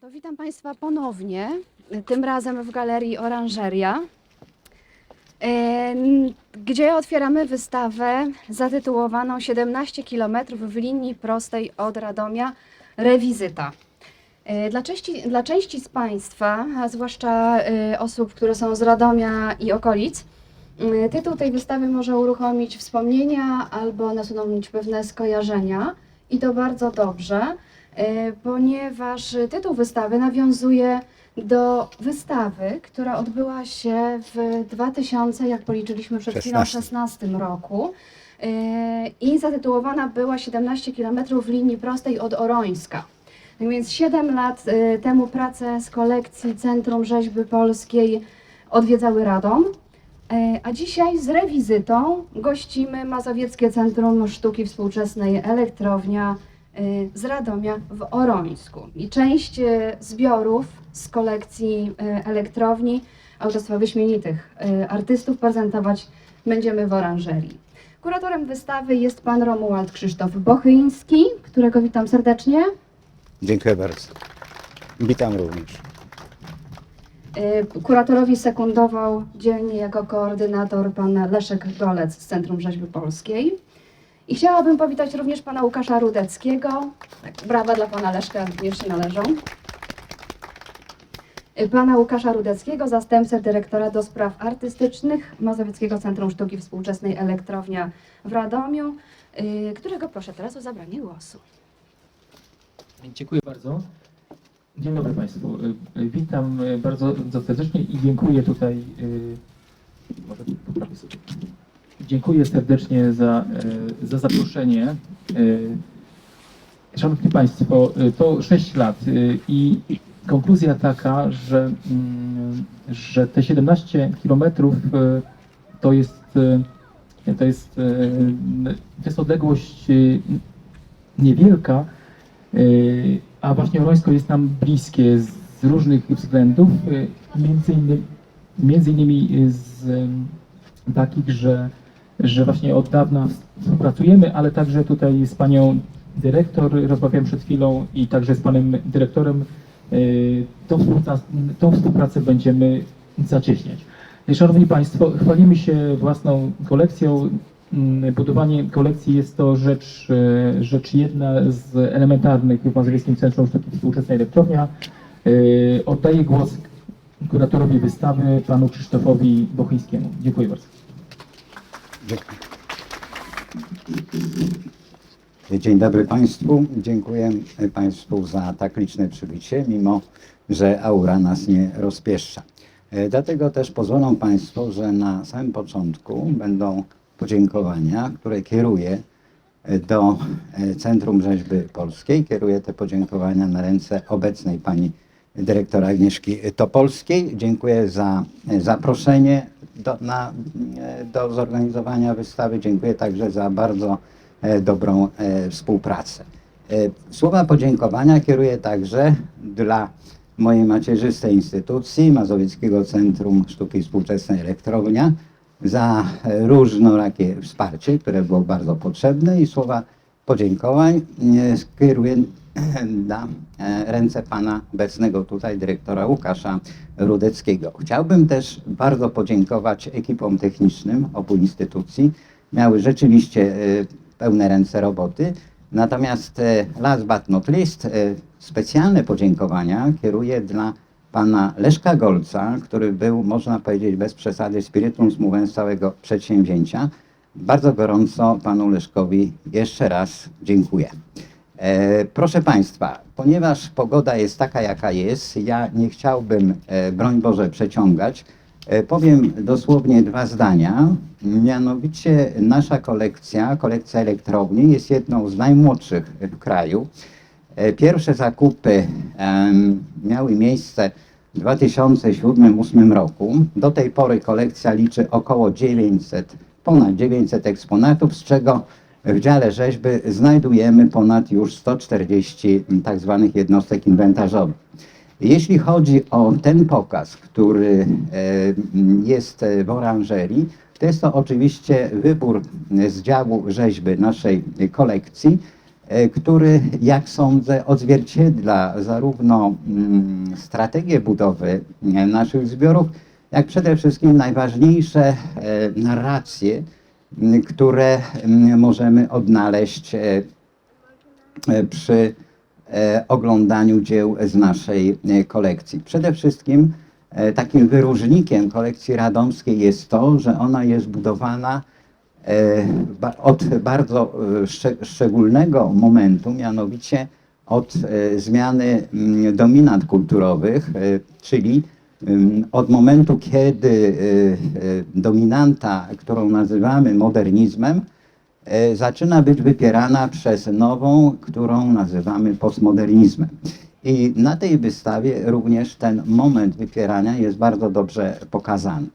To witam Państwa ponownie, tym razem w Galerii Oranżeria, em, gdzie otwieramy wystawę zatytułowaną 17 km w linii prostej od Radomia Rewizyta. E, Dla części, dla części z Państwa, a zwłaszcza e, osób, które są z Radomia i okolic, tytuł tej wystawy może uruchomić wspomnienia albo nasunąć pewne skojarzenia i to bardzo dobrze. E, ponieważ tytuł wystawy nawiązuje do wystawy, która odbyła się w 2000, jak policzyliśmy przed chwilą, 16. 16 roku. E, I zatytułowana była 17 km linii prostej od Orońska. Tak więc 7 lat e, temu pracę z kolekcji Centrum Rzeźby Polskiej odwiedzały Radom. A dzisiaj z rewizytą gościmy Mazowieckie Centrum Sztuki Współczesnej Elektrownia z Radomia w Orońsku. I część y, zbiorów z kolekcji y, elektrowni autorstwa wyśmienitych y, artystów prezentować będziemy w oranżerii. Kuratorem wystawy jest pan Romuald Krzysztof Bochyński, którego witam serdecznie. Dziękuję bardzo. Witam również. Y, Kuratorowi sekundował dzielnie jako koordynator pan Leszek Golec z Centrum Rzeźby Polskiej. I chciałabym powitać również pana Łukasza Rudeckiego. Tak, brawa dla pana Leszka również się należą. Pana Łukasza Rudeckiego, zastępcę dyrektora do spraw artystycznych Mazowieckiego Centrum Sztuki Współczesnej Elektrownia w Radomiu, y, którego proszę teraz o zabranie głosu. Dziękuję bardzo. Dzień dobry Państwu. Y, y, Witam bardzo, serdecznie i dziękuję tutaj. Może poprawię sobie. Dziękuję serdecznie za, y, za zaproszenie. Y, Szanowni Państwo, y, to 6 lat i konkluzja taka, że, mm, że te 17 kilometrów to jest, to jest, to jest odległość niewielka, a właśnie Orońsko jest nam bliskie z różnych względów, między innymi, między innymi z takich, że, że właśnie od dawna współpracujemy, ale także tutaj z panią dyrektor rozmawiałem przed chwilą i także z panem dyrektorem yy, tą współpracę, tą współpracę będziemy zacieśniać. Szanowni Państwo, chwalimy się własną kolekcją. Mm, Budowanie kolekcji jest to rzecz, e, rzecz jedna z elementarnych w Mazowieckim Centrum Sztuki Współczesnej Elektrownia. E, Oddaję głos kuratorowi wystawy, panu Krzysztofowi Bochyńskiemu. Dziękuję bardzo. Dzień dobry Państwu. Dziękuję Państwu za tak liczne przybycie, mimo że aura nas nie rozpieszcza. E, Dlatego też pozwolą Państwo, że na samym początku będą podziękowania, które kieruję e, do e, Centrum Rzeźby Polskiej. Kieruję te podziękowania na ręce obecnej pani dyrektor Agnieszki Topolskiej. Dziękuję za zaproszenie do, na, do zorganizowania wystawy. Dziękuję także za bardzo e, dobrą e, współpracę. E, Słowa podziękowania kieruję także dla mojej macierzystej instytucji, Mazowieckiego Centrum Sztuki Współczesnej Elektrownia, za e, różnorakie wsparcie, które było bardzo potrzebne i słowa podziękowań skieruję na e, ręce pana obecnego tutaj dyrektora Łukasza Rudeckiego. Chciałbym też bardzo podziękować ekipom technicznym obu instytucji. Miały rzeczywiście e, pełne ręce roboty. Natomiast e, last but not least, specjalne podziękowania kieruję dla pana Leszka Golca, który był, można powiedzieć, bez przesady spiritum movens całego przedsięwzięcia. Bardzo gorąco panu Leszkowi jeszcze raz dziękuję. E, proszę Państwa, ponieważ pogoda jest taka, jaka jest, ja nie chciałbym, e, broń Boże, przeciągać. E, powiem dosłownie dwa zdania. Mianowicie nasza kolekcja, kolekcja elektrowni jest jedną z najmłodszych w kraju. E, Pierwsze zakupy em, miały miejsce w 2007-2008 roku. Do tej pory kolekcja liczy około 900, ponad 900 eksponatów, z czego w dziale rzeźby znajdujemy ponad już 140 tak zwanych jednostek inwentarzowych. Jeśli chodzi o ten pokaz, który e, jest w oranżerii, to jest to oczywiście wybór z działu rzeźby naszej kolekcji. e, który, jak sądzę, odzwierciedla zarówno mm, strategię budowy e, naszych zbiorów, jak przede wszystkim najważniejsze e, narracje, które możemy odnaleźć e, e, przy oglądaniu dzieł z naszej kolekcji. Przede wszystkim takim wyróżnikiem kolekcji radomskiej jest to, że ona jest budowana od bardzo szcze- szczególnego momentu, mianowicie od zmiany dominant kulturowych, czyli od momentu, kiedy e, e, dominanta, którą nazywamy modernizmem, e, zaczyna być wypierana przez nową, którą nazywamy postmodernizmem. I na tej wystawie również ten moment wypierania jest bardzo dobrze pokazany.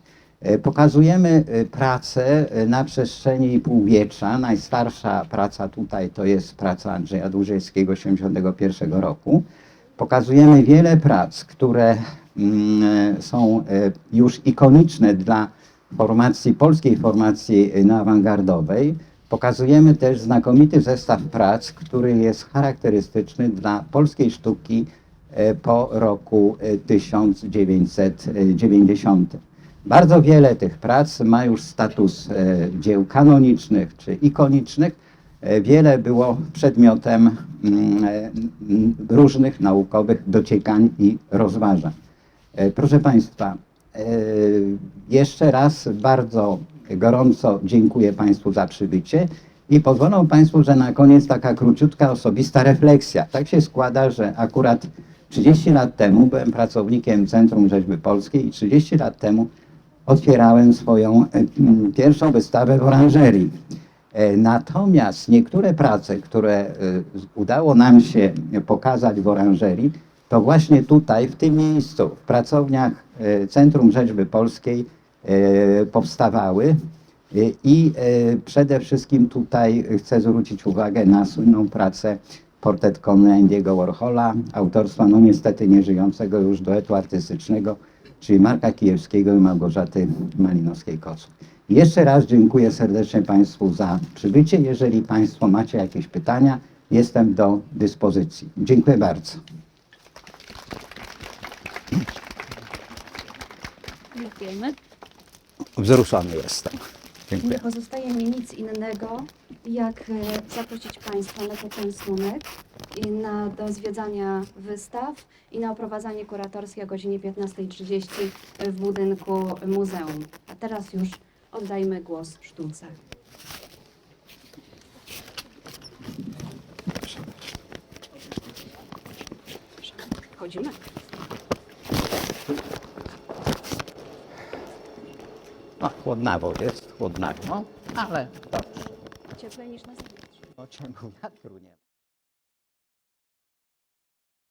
E, Pokazujemy e, pracę na przestrzeni półwiecza. Najstarsza praca tutaj to jest praca Andrzeja Dłużejskiego z 1971 roku. Pokazujemy wiele prac, które są e, już ikoniczne dla formacji, polskiej formacji e, neoawangardowej. Pokazujemy też znakomity zestaw prac, który jest charakterystyczny dla polskiej sztuki e, po roku e, 1990. Bardzo wiele tych prac ma już status e, dzieł kanonicznych czy ikonicznych. E, Wiele było przedmiotem mm, e, mm, różnych naukowych dociekań i rozważań. E, Proszę Państwa, e, jeszcze raz bardzo gorąco dziękuję Państwu za przybycie i pozwolą Państwo, że na koniec taka króciutka osobista refleksja. Tak się składa, że akurat 30 lat temu byłem pracownikiem Centrum Rzeźby Polskiej i 30 lat temu otwierałem swoją e, pierwszą wystawę w oranżerii. Natomiast niektóre prace, które udało nam się pokazać w oranżerii, to właśnie tutaj, w tym miejscu, w pracowniach e, Centrum Rzeźby Polskiej e, powstawały. E, I przede wszystkim tutaj chcę zwrócić uwagę na słynną pracę portret Kony Andy'ego Warhola, autorstwa no niestety nieżyjącego już duetu artystycznego, czyli Marka Kijewskiego i Małgorzaty Malinowskiej-Kocu. Jeszcze raz dziękuję serdecznie Państwu za przybycie. Jeżeli Państwo macie jakieś pytania, jestem do dyspozycji. Dziękuję bardzo. Dziękujemy. Wzruszony jestem. Nie pozostaje mi nic innego, jak e, zaprosić Państwa na poczęstunek i na, do zwiedzania wystaw i na oprowadzanie kuratorskie o godzinie 15.30 w budynku muzeum. A teraz już oddajmy głos sztuce. Chodzimy. No, chłodnawo jest, chłodnawo, ale dobrze. Cieplej niż na zewnątrz. Pociągu wiatru nie ma.